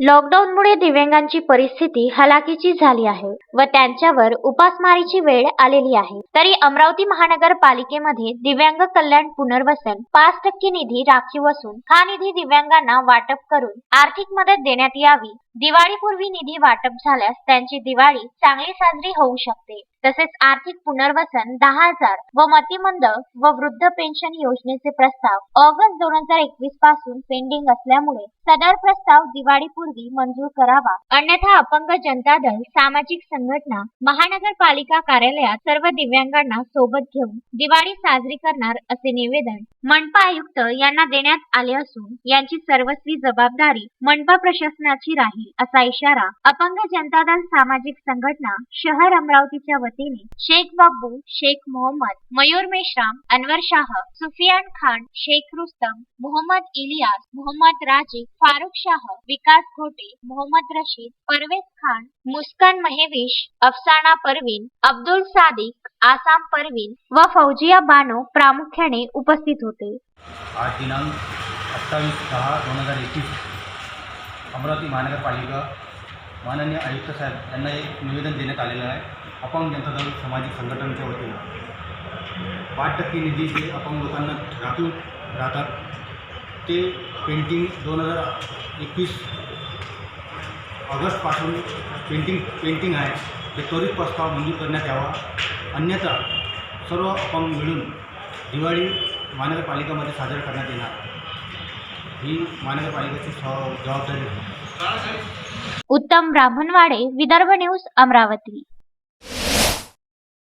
लॉकडाऊनमुळे दिव्यांगांची परिस्थिती हलाखीची झाली आहे. व त्यांच्यावर उपासमारीची वेळ आलेली आहे. तरी अमरावती महानगरपालिकेमध्ये दिव्यांग कल्याण पुनर्वसन पाच टक्के निधी राखीव असून हा निधी दिव्यांगांना वाटप करून आर्थिक मदत देण्यात यावी. दिवाळीपूर्वी निधी वाटप झाल्यास त्यांची दिवाळी चांगली साजरी होऊ शकते. तसेच आर्थिक पुनर्वसन दहा हजार व मतिमंद व वृद्ध पेन्शन योजनेचे प्रस्ताव ऑगस्ट दोन हजार एकवीसपासून पेंडिंग असल्यामुळे सदर प्रस्ताव दिवाळीपूर्वी मंजूर करावा. अन्यथा अपंग जनता दल सामाजिक संघटना महानगरपालिका कार्यालयात सर्व दिव्यांगांना सोबत घेऊन दिवाळी साजरी करणार असे निवेदन मनपा आयुक्त यांना देण्यात आले असून यांची सर्वस्वी जबाबदारी मनपा प्रशासनाची राहील असा इशारा अपंग जनता दल सामाजिक संघटना शहर अमरावतीच्या वतीने शेख बाबू शेख मोहम्मद मयूर मेश्राम अनवर शाह सुफियान खान शेख रुस्तम मोहम्मद इलियास मोहम्मद राजे फारुख शाह विकास घोटे मोहम्मद रशीद परवेज खान मुस्कान महेविश अफसाना परवीन अब्दुल सादिक आसाम परवीन व फौजिया बानो प्रामुख्याने उपस्थित होते. आज दिनांक अठ्ठावीस दहा दोन हजार एकवीस अमरावती महानगरपालिका माननीय आयुक्त साहेब यांना एक निवेदन देण्यात आलेलं आहे. अपंग जनता दल सामाजिक संघटनेच्या वतीनं. पाच टक्के निधी जे अपंग लोकांना राखून राहतात ते पेंटिंग दोन हजार एकवीस ऑगस्टपासून पेंटिंग पेंटिंग आहे. ते त्वरित प्रस्ताव मंजूर करण्यात यावा. अन्यथा सर्व अपंग मिळून दिवाळी महानगरपालिकामध्ये साजरा करण्यात येणार. ही महानगरपालिकेची जबाबदारी उत्तम ब्राह्मणवाडे विदर्भ न्यूज अमरावती.